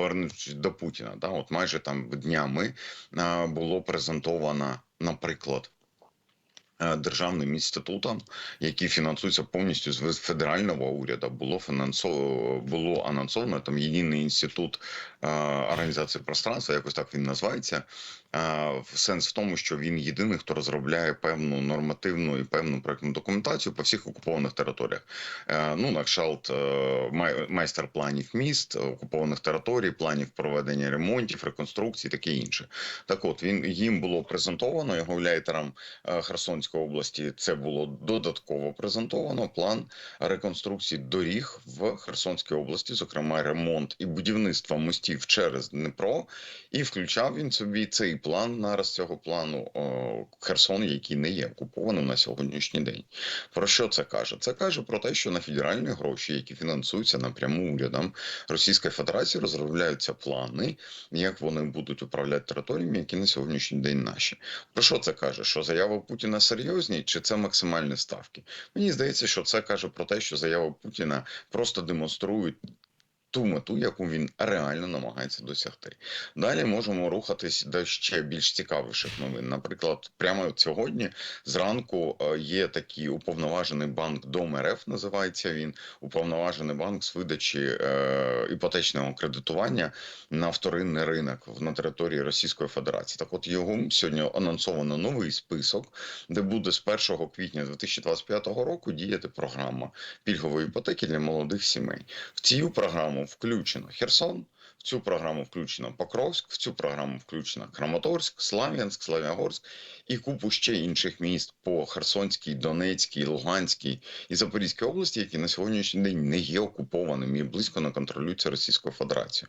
повернувшись до Путіна, да, от майже там днями було презентовано, наприклад. Е, Державним інститутом, який фінансується повністю з федерального уряду, було фінансово було анонсовано там єдиний інститут е, організації пространства, якось так він називається. Е, сенс в тому, що він єдиний, хто розробляє певну нормативну і певну проектну документацію по всіх окупованих територіях. Ну, на кшталт е, майстер планів міст, окупованих територій, планів проведення ремонтів, реконструкцій, таке інше. Так, от він їм було презентовано його лейтерам е, Херсонської області. Це було додатково презентовано план реконструкції доріг в Херсонській області, зокрема ремонт і будівництво мостів через Дніпро. І включав він собі цей план нараз цього плану Херсон, який не є окупованим на сьогоднішній день. Про що це каже? Це каже про те, що на федеральні гроші, які фінансуються напряму урядом Російської Федерації, розробляються плани, як вони будуть управляти територіями, які на сьогоднішній день наші. Про що це каже? Що заяви Путіна серйозні, чи це максимальні ставки? Мені здається, що це каже про те, що заява Путіна просто демонструють. Ту мету, яку він реально намагається досягти. Далі можемо рухатись до ще більш цікавіших новин. Наприклад, прямо сьогодні зранку е, є такий уповноважений банк Дом РФ, називається він уповноважений банк з видачі е, іпотечного кредитування на вторинний ринок на території Російської Федерації. Так, от його сьогодні анонсовано новий список, де буде з 1 квітня 2025 року діяти програма пільгової іпотеки для молодих сімей. В цю програму включено Херсон. В цю програму включено Покровськ, в цю програму включено Краматорськ, Слав'янськ, Слав'ягорськ і купу ще інших міст по Херсонській, Донецькій, Луганській і Запорізькій області, які на сьогоднішній день не є окупованими і близько не контролюються Російською Федерацією.